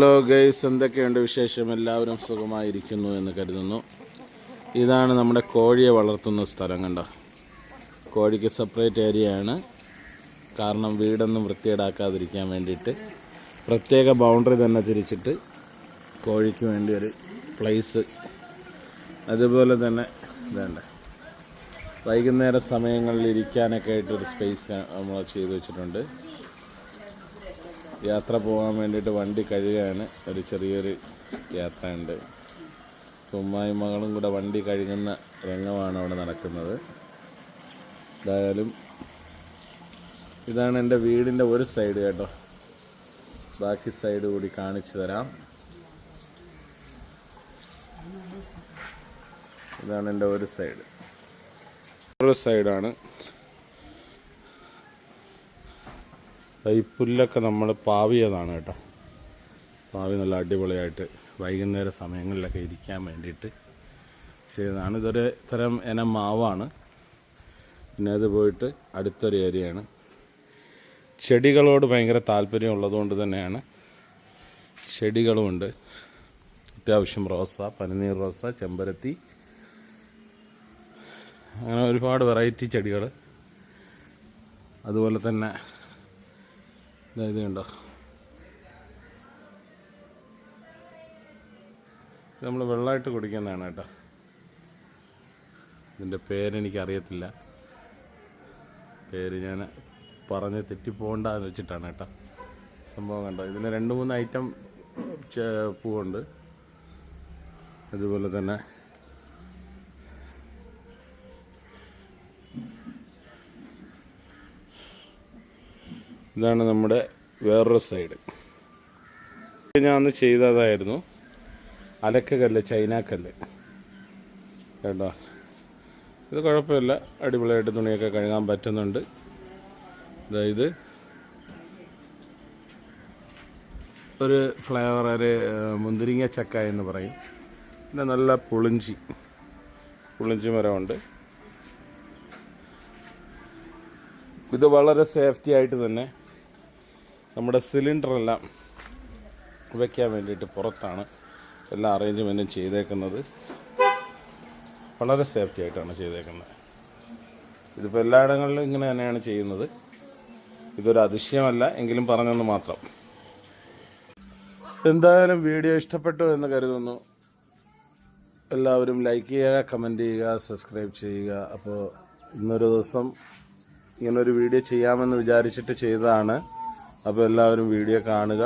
Hello guys എന്തൊക്കെയുണ്ട് വിശേഷം? എല്ലാവരും സുഖമായിരിക്കുന്നു എന്ന് കരുതുന്നു. ഇതാണ് നമ്മുടെ കോഴിയെ വളർത്തുന്ന സ്ഥലം കണ്ട? കോഴിക്ക് സെപ്പറേറ്റ് ഏരിയയാണ് കാരണം വീടൊന്നും വൃത്തിയേടാക്കാതിരിക്കാൻ വേണ്ടിയിട്ട് പ്രത്യേക ബൗണ്ടറി തന്നെ തിരിച്ചിട്ട് കോഴിക്ക് വേണ്ടി ഒരു പ്ലേസ് അതുപോലെ തന്നെ വേണ്ട വൈകുന്നേര സമയങ്ങളിൽ ഇരിക്കാനൊക്കെ ആയിട്ടൊരു സ്പേസ് നമ്മൾ ചെയ്തു വെച്ചിട്ടുണ്ട്. യാത്ര പോകാൻ വേണ്ടിയിട്ട് വണ്ടി കഴുകാണ് ഒരു ചെറിയൊരു യാത്രയുണ്ട്. ഉമ്മായും മകളും കൂടെ വണ്ടി കഴുകുന്ന രംഗമാണ് അവിടെ നടക്കുന്നത്. എന്തായാലും ഇതാണ് എന്റെ വീടിന്റെ ഒരു സൈഡ് കേട്ടോ. ബാക്കി സൈഡ് കൂടി കാണിച്ചു തരാം. ഇതാണ് എന്റെ ഒരു സൈഡ്. ഒരു സൈഡാണ്. ഈ പുല്ലൊക്കെ നമ്മൾ പാവിയതാണ് കേട്ടോ. പാവി നല്ല അടിപൊളിയായിട്ട് വൈകുന്നേര സമയങ്ങളിലൊക്കെ ഇരിക്കാൻ വേണ്ടിയിട്ട് ചെയ്തതാണ്. ഇതൊരു തരം ഇനം മാവാണ്. പിന്നെ അത് പോയിട്ട് അടുത്തൊരു ഏരിയയാണ്. ചെടികളോട് ഭയങ്കര താല്പര്യം ഉള്ളതുകൊണ്ട് തന്നെയാണ്. ചെടികളുമുണ്ട് അത്യാവശ്യം റോസ പനിനീർ റോസ ചെമ്പരത്തി. അങ്ങനെ ഒരുപാട് വെറൈറ്റി ചെടികൾ അതുപോലെ തന്നെ ഇത് നമ്മൾ വെള്ളമായിട്ട് കുടിക്കുന്നതാണ് കേട്ടോ. ഇതിന്റെ പേരെനിക്കറിയത്തില്ല പേര് ഞാൻ പറഞ്ഞ് തെറ്റിപ്പോണ്ടെന്ന് വെച്ചിട്ടാണ് കേട്ടോ. സംഭവം കണ്ടോ? ഇതിന് രണ്ട് മൂന്ന് ഐറ്റം പൂവുണ്ട്. അതുപോലെ തന്നെ ഇതാണ് നമ്മുടെ വേറൊരു സൈഡ് ഞാൻ അന്ന് ചെയ്തതായിരുന്നു. അലക്കകല്ല് ചൈനാക്കല്ല്. കേട്ടോ ഇത് കുഴപ്പമില്ല. അടിപൊളിയായിട്ട് തുണിയൊക്കെ കഴുകാൻ പറ്റുന്നുണ്ട്. അതായത് ഒരു ഫ്ലേവർ ഒരു മുന്തിരിങ്ങ ചക്ക എന്ന് പറയും. പിന്നെ നല്ല പുളിഞ്ചി പുളിഞ്ചി മരമുണ്ട്. ഇത് വളരെ സേഫ്റ്റി ആയിട്ട് തന്നെ നമ്മുടെ സിലിണ്ടറെല്ലാം വയ്ക്കാൻ വേണ്ടിയിട്ട് പുറത്താണ് എല്ലാ അറേഞ്ച്മെന്റും ചെയ്തേക്കുന്നത്. വളരെ സേഫ്റ്റി ആയിട്ടാണ് ചെയ്തേക്കുന്നത്. ഇതിപ്പോൾ എല്ലായിടങ്ങളിലും ഇങ്ങനെ തന്നെയാണ് ചെയ്യുന്നത്. ഇതൊരു അതിശയമല്ല എങ്കിലും പറഞ്ഞെന്ന് മാത്രം. എന്തായാലും വീഡിയോ ഇഷ്ടപ്പെട്ടു എന്ന് കരുതുന്നു. എല്ലാവരും ലൈക്ക് ചെയ്യുക കമന്റ് ചെയ്യുക സബ്സ്ക്രൈബ് ചെയ്യുക. അപ്പോൾ ഇന്നൊരു ദിവസം ഇങ്ങനൊരു വീഡിയോ ചെയ്യാമെന്ന് വിചാരിച്ചിട്ട് ചെയ്തതാണ്. അപ്പോൾ എല്ലാവരും വീഡിയോ കാണുക.